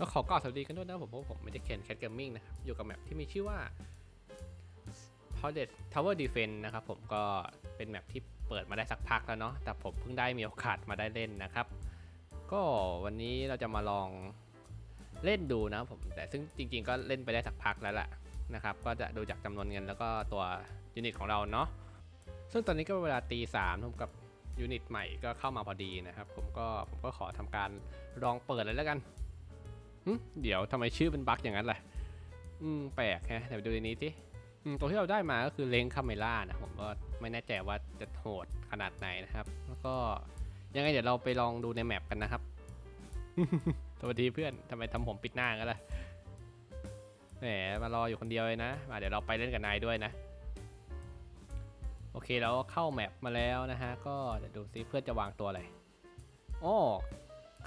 ก็ขอกล่าวสวัสดีกันด้วยนะผมเพราะผมไม่ได้เขียนแคทเกมมิ่งนะครับ อยู่กับแมปที่มีชื่อว่า p o d e t Tower Defense นะครับผมก็เป็นแมปที่เปิดมาได้สักพักแล้วเนาะแต่ผมเพิ่งได้มีโอกาสมาได้เล่นนะครับ ก็วันนี้เราจะมาลองเล่นดูนะครับผมแต่ซึ่งจริง ๆ ก็เล่นไปได้สักพักแล้วแหละนะครับ ก็จะดูจากจำนวนเงินแล้วก็ตัวยูนิตของเราเนาะซึ่งตอนนี้ก็เวลาตีสามผมกับยูนิตใหม่ก็เข้ามาพอดีนะครับ ผมก็ผมก็ขอทำการลองเปิดเลยแล้วกัน เดี๋ยวทำไมชื่อเป็นบั๊กอย่างนั้นล่ะอืมแปลกฮะเดี๋ยวไปดูในนี้สิตัวที่เราได้มาก็คือเลนส์คาเมล่านะผมก็ไม่แน่ใจว่าจะโหดขนาดไหนนะครับ แล้วก็ยังไงเดี๋ยวเราไปลองดูในแมปกันนะครับสวัสดีเพื่อนทำไมทำผมปิดหน้ากันล่ะแหมมารออยู่คนเดียวเลยนะมาเดี๋ยวเราไปเล่นกับนายด้วยนะ โอเคเราเข้าแมปมาแล้วนะฮะ ก็เดี๋ยวดูซิเพื่อนจะวางตัวอะไรโอ้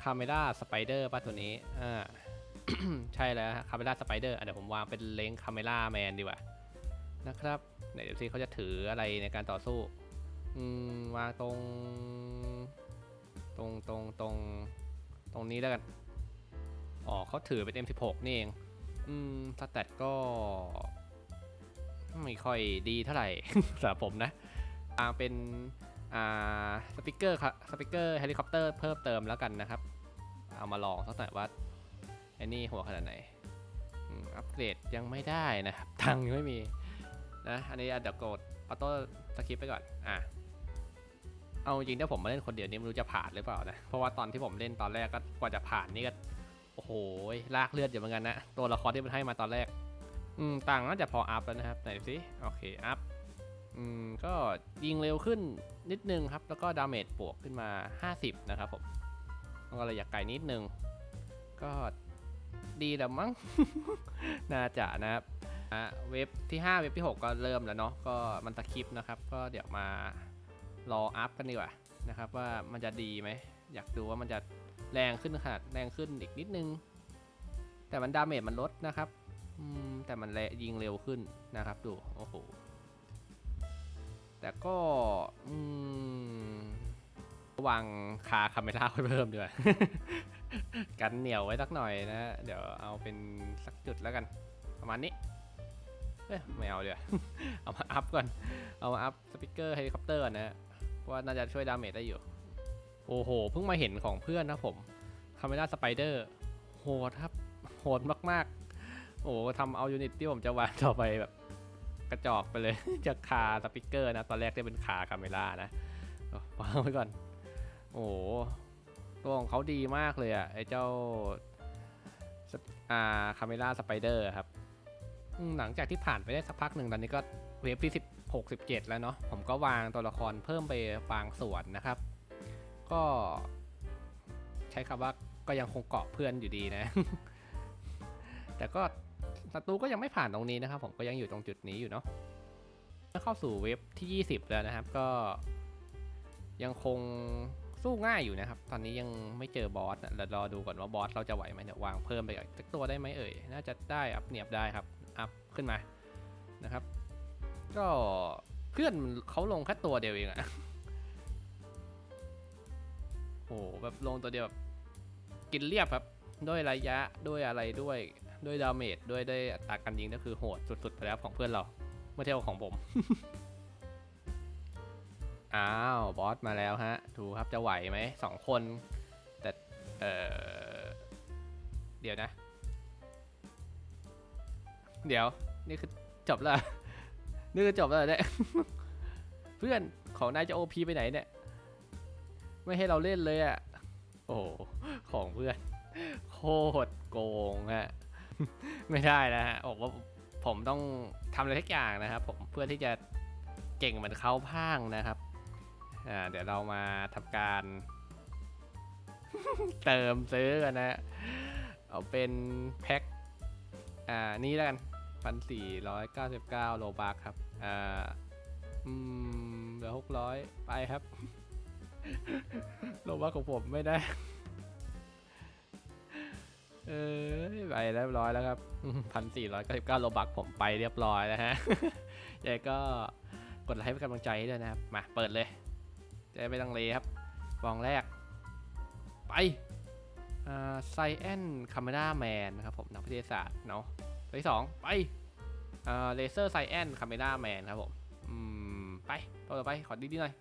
คาเมล่าสไปเดอร์ป่ะตัวนี้อ่า ใช่แล้วคาเมล่าสไปเดอร์เดี๋ยวผมวางเป็นเลงคาเมล่าแมนดีกว่านะครับไหนเดี๋ยวสิเขาจะถืออะไรในการต่อสู้อืมวางตรง ตรงตรงตรงตรงนี้แล้วกันอ๋อเขาถือเป็น M16 นี่เอง อืมสแตทก็ ไม่ค่อยดีเท่าไหร่สำหรับผมนะวางเป็นอ่าสปิเกอร์ครับสปิเกอร์เฮลิคอปเตอร์เพิ่มเติมแล้วกันนะครับ เอามาลองสักหน่อยว่า อ้นี่หัวขนาดไหนอัปเกรดยังไม่ได้นะครับ ตังยังไม่มีนะ อันนี้เดี๋ยวกดออโต้สคิปไปก่อน อะ เอาจริงถ้าผมมาเล่นคนเดียวนี่ไม่รู้จะผ่านหรือเปล่านะ เพราะว่าตอนที่ผมเล่นตอนแรกก็กว่าจะผ่านนี่ก็ โอ้โห ลากเลือดอยู่เหมือนกันนะ ตัวละครที่มันให้มาตอนแรก อืมตังน่าจะพออัพแล้วนะครับ ไหนสิ โอเค อัพ อืม ก็ยิงเร็วขึ้นนิดนึงครับ แล้วก็ดาเมจบวกขึ้นมา 50 นะครับผมก็ระยะไกลนิดนึง ก็ ดีแล้วมั้ง น่าจะนะครับอะเว็บที่ 5 เว็บที่ 6 ก็เริ่มแล้วเนาะ ก็มันตะคริปนะครับ ก็เดี๋ยวมารออัพกันดีกว่านะครับ ว่ามันจะดีไหม อยากดูว่ามันจะแรงขึ้นขนาดแรงขึ้นอีกนิดนึง แต่มันดาเมจมันลดนะครับอืมแต่มันแรงยิงเร็วขึ้นนะครับ ดู โอ้โห แต่ก็อืมวางคาคาเมล่าไว้เพิ่มดีกว่า กันเหนียวไว้สักหน่อยนะ เดี๋ยวเอาเป็นสักจุดแล้วกัน ประมาณนี้เอ้ยไม่เอาเดี๋ยวเอามาอัพก่อน เอามาอัพสปิเกอร์เฮลิคอปเตอร์นะ เพราะว่าน่าจะช่วยดาเมจได้อยู่ โอ้โห เพิ่งมาเห็นของเพื่อนนะผมคาเมล่าสไปเดอร์โหดครับ โหดมากๆ โอ้โหทำเอายูนิตที่ผมจะวางต่อไปแบบกระจอกไปเลย จะคาสปิเกอร์นะ ตอนแรกได้เป็นคาคาเมล่านะวางไว้ก่อน โอ้โห ตัวของเขาดีมากเลยอะ่ะไอ้เจ้าอ่าคาเมล่าสไปเดอร์ครับหลังจากที่ผ่านไปได้สักพักหนึ่งตอนนี้ก็เวฟที่16 17 แล้วเนาะผมก็วางตัวละครเพิ่มไปบางส่วนนะครับ ก็ใช้คำว่าก็ยังคงเกาะเพื่อนอยู่ดีนะ แต่ก็ศัตรูก็ยังไม่ผ่านตรงนี้นะครับ ผมก็ยังอยู่ตรงจุดนี้อยู่เนาะเข้าสู่เว็บที่ 20 แล้วนะครับ ก็ยังคง สู้ง่ายอยู่นะครับ ตอนนี้ยังไม่เจอบอสนะเดี๋ยวรอดูก่อนว่าบอสเราจะไหวไหมเนี่ยวางเพิ่มไปอีกสักตัวได้ไหมเอ่ย น่าจะได้อัพเนียบได้ครับ อัพขึ้นมานะครับ ก็เพื่อนเขาลงแค่ตัวเดียวเองอะโอ้โหแบบลงตัวเดียวแบบกินเรียบครับ ด้วยระยะด้วยอะไรด้วยด้วยดาเมจด้วยด้อัตราการยิงก็คือโหดสุดๆไปแล้วของเพื่อนเรา เมื่อเทียบของผม อ้าว บอสมาแล้วฮะ ดูครับจะไหวไหมสองคน แต่เออเดี๋ยวนะ เดี๋ยว นี่คือจบแล้ว นี่คือจบแล้วเนี่ยเพื่อนของนายจะโอพีไปไหนเนี่ย ไม่ให้เราเล่นเลยอะ่ะ โอ้ของเพื่อน โคตรโกงฮะ ไม่ได้นะฮะบอกว่าผมต้องทำอะไรทุกอย่างนะครับ ผมเพื่อที่จะเก่งเหมือนเขาพางนะครับ เดี๋ยวเรามาทำการ เติมซื้อกันนะ เอาเป็นแพ็คอ่านี่แล้วกันพันสี่ร้อยเก้าสิบเก้าโลบาร์ครับ อ่า อืมเหลือหกร้อยไปครับ โลบาร์ของผมไม่ได้ เออไปเรียบร้อยแล้วครับพันสี่ร้อยเก้าสิบเก้าโลบักผมไปเรียบร้อยแล้วฮะยังก็กดไลค์เป็นกำลังใจให้ด้วยนะครับ มาเปิดเลย จะได้ไม่ต้องเลครับฟองแรก ไปไซแอนคาเมราแมนนะครับผมนักวิทยาศาสตร์เนาะตัวที่สองไปเลเซอร์ไซแอนคาเมราแมนครับผมอืมไปตัวต่อไปขอดีๆหน่อย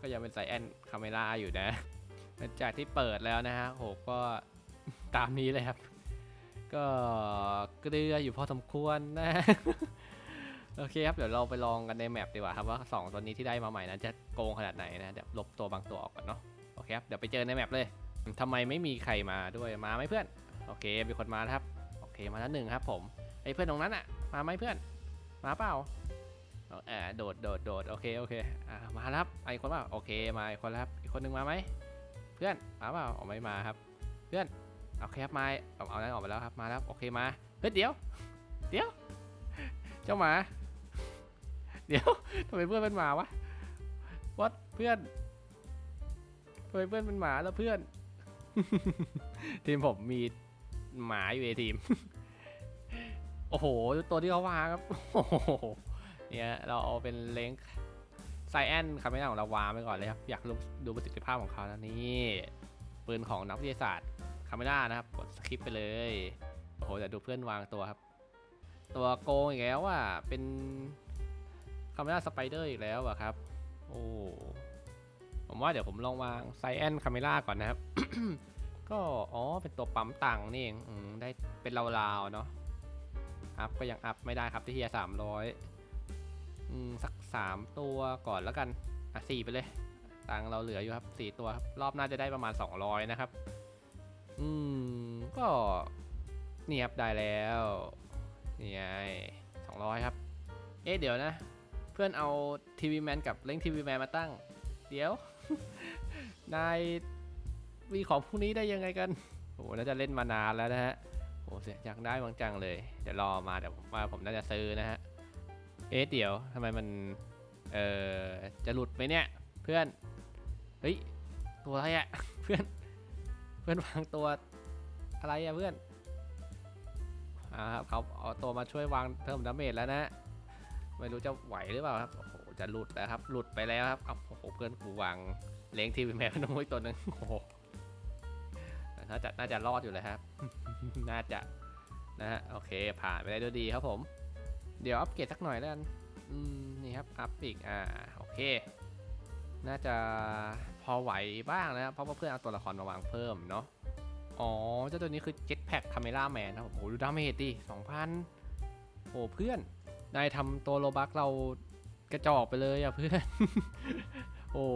ก็ยังเป็นไซแอนคาเมราอยู่นะหลังจากที่เปิดแล้วนะฮะโหก็ตามนี้เลยครับ ก็เกลืออยู่พอสมควรนะ โอเคครับ เดี๋ยวเราไปลองกันในแมปดีกว่าครับว่า 2 ตัวนี้ที่ได้มาใหม่นั้นจะโกงขนาดไหนนะ เดี๋ยวลบตัวบางตัวออกก่อนเนาะ โอเคครับ เดี๋ยวไปเจอในแมปเลยทำไมไม่มีใครมาด้วย มาไหมเพื่อน โอเค มีคนมาครับ โอเค มาแล้วหนึ่งครับผม ไอ้เพื่อนตรงนั้นอะมาไหมเพื่อน มาเปล่าเอาแอบโดด โดด โดด โอเค โอเค อ่า มาแล้วครับ ไอ้คนเปล่าโอเค มาอีกคนแล้วครับ อีกคนหนึงมาไหม เพื่อน มาเปล่าออกไม่มาครับ เพื่อนโอเคครับมาเอาเอานั้นออกไปแล้วครับ มาแล้ว โอเค มา เฮ้ย เดี๋ยว เดี๋ยว เจ้าหมา เดี๋ยวทำไมเพื่อนเป็นหมาวะวัดเพื่อนทำไมเพื่อนเป็นหมาแล้วเพื่อน ทีมผมมีหมาอยู่ในทีม โอ้โห ตัวที่เขาวางครับ โอ้โห เนี่ย เราเอาเป็นเลงไซแอนคาเมล่าของเราวางไปก่อนเลยครับ อยากดูประสิทธิภาพของเขาแล้วนี่ปืนของนักวิทยาศาสตร์คาเมล่านะครับ กดสคิปไปเลย โอ้โหแต่ดูเพื่อนวางตัวครับ ตัวโกงอีกแล้วอะเป็น คาเมล่าสไปเดอร์อีกแล้วอะครับ โอ้ผมว่าเดี๋ยวผมลองวางไซแอนคาเมล่าก่อนนะครับ ก็อ๋อเป็นตัวปั๊มตังค์นี่เองอได้เป็นราวๆเนาะอัพก็ยังอัพไม่ได้ครับที่เฮียสามร้อยสักสามตัวก่อนแล้วกัน อะสี่ไปเลยตังเราเหลืออยู่ครับสี่ตัวครับรอบหน้าจะได้ประมาณ200นะครับ อืมก็นี่ครับได้แล้วนี่ไงสองร้อยครับ เอ๊ะเดี๋ยวนะ เพื่อนเอาทีวีแมนกับเล้งทีวีแมนมาตั้ง เดี๋ยว นายมีของพวกนี้ได้ยังไงกัน โอ้น่าจะเล่นมานานแล้วนะฮะโอ้เสียอยากได้บางจังเลย เดี๋ยวรอมาเดี๋ยวผมว่าผมน่าจะซื้อนะฮะ เอ๊ะเดี๋ยวทำไมมัน เอ่อ จะหลุดไหมเนี่ย เพื่อน เฮ้ย ตัวอะไรอะเพื่อน เพื่อนวางตัวอะไรอะเพื่อนอ่าครับเขาเอาตัวมาช่วยวางเพิ่มดาเมจแล้วนะ ไม่รู้จะไหวหรือเปล่าครับ โอ้โห จะหลุดแล้วครับ หลุดไปแล้วครับเอาโอ้โห เพื่อนกูวางเล้งทีวีแมวน้อยตัวหนึ่งโอ้โหน่าจะน่าจะรอดอยู่เลยครับ น่าจะนะฮะ โอเค ผ่านไปได้ด้วยดีครับผม เดี๋ยวอัปเกรดสักหน่อยแล้วกัน อืม นี่ครับ อัพอีก อ่า โอเค น่าจะพอไหวบ้างนะครับ เพราะว่าเพื่อนเอาตัวละครมาวางเพิ่มเนาะ อ๋อ เจ้าตัวนี้คือ Jetpack Camera Man นะครับผมโอ้โหดูดาเมจดิ2,000โอ้เพื่อน นายทำตัวโลบักเรากระจอกไปเลยอะเพื่อน โอ้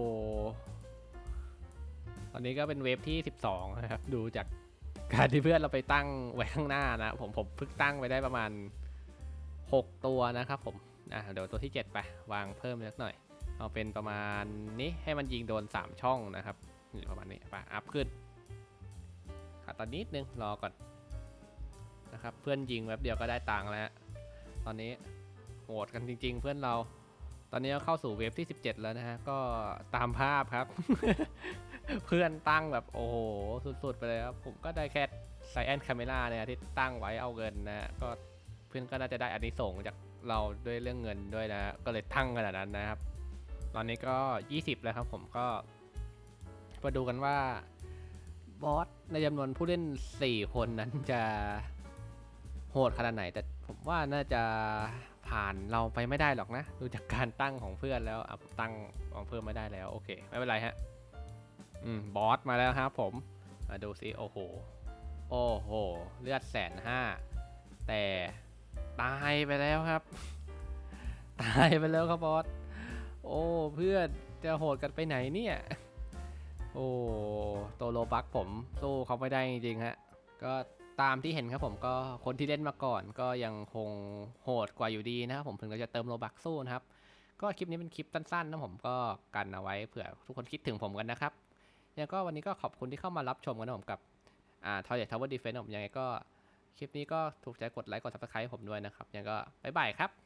ตอนนี้ก็เป็นเวฟที่ 12 นะครับ ดูจากการที่เพื่อนเราไปตั้งไว้ข้างหน้านะ ผมผมเพิ่งตั้งไปได้ประมาณ 6 ตัวนะครับผมอะเดี๋ยวตัวที่ 7 ไป วางเพิ่มสักหน่อย เอาเป็นประมาณนี้ให้มันยิงโดน 3 ช่องนะครับประมาณนี้ไปอัพขึ้นขาดตอนนิดนึงรอก่อนนะครับ เพื่อนยิงแป๊บเดียวก็ได้ตังค์แล้ว ตอนนี้ โหดกันจริง ๆ เพื่อนเรา ตอนนี้ก็เข้าสู่เวฟที่ 17 แล้วนะฮะ ก็ตามภาพครับ เพื่อนตั้งแบบโอ้โห สุดๆ ไปเลยครับ ผมก็ได้แค่ไซแอนคาเมล่าเนี่ยที่ตั้งไว้เอาเงินนะฮะก็เพื่อนก็น่าจะได้อันนี้ส่งจากเราด้วยเรื่องเงินด้วยนะฮะก็เลยตั้งขนาดนั้นนะครับ ตอนนี้ก็ 20 แล้วครับผมก็มาดูกันว่าบอสในจำนวนผู้เล่น 4 คนนั้นจะโหดขนาดไหน แต่ผมว่าน่าจะ ผ่านเราไปไม่ได้หรอกนะ ดูจากการตั้งของเพื่อนแล้วอะตั้งของเพิ่มไม่ได้แล้วโอเค ไม่เป็นไรฮะ อืมบอสมาแล้วครับผม มาดูซิโอ้โห โอ้โห เลือดแสนห้าแต่ตายไปแล้วครับ ตายไปแล้วครับบอส โอ้เพื่อนจะโหดกันไปไหนเนี่ย โอ้ตัวโลบักผมสู้เขาไม่ได้จริงๆฮะ ก็ ตามที่เห็นครับผมก็คนที่เล่นมาก่อน ก็ยังคงโหดกว่าอยู่ดีนะครับผมถึงเราจะเติมโลบักสู้นะครับ ก็คลิปนี้เป็นคลิปสั้นๆนะผมก็กันเอาไว้เผื่อทุกคนคิดถึงผมกันนะครับยังก็วันนี้ก็ขอบคุณที่เข้ามารับชมกันนะผมกับอ่าทอยเทาวเวอร์ดีเฟนส์ผมยังไงก็คลิปนี้ก็ถูกใจกดไลค์กดซับสไครต์ผมด้วยนะครับยังก็บ๊ายบายครับ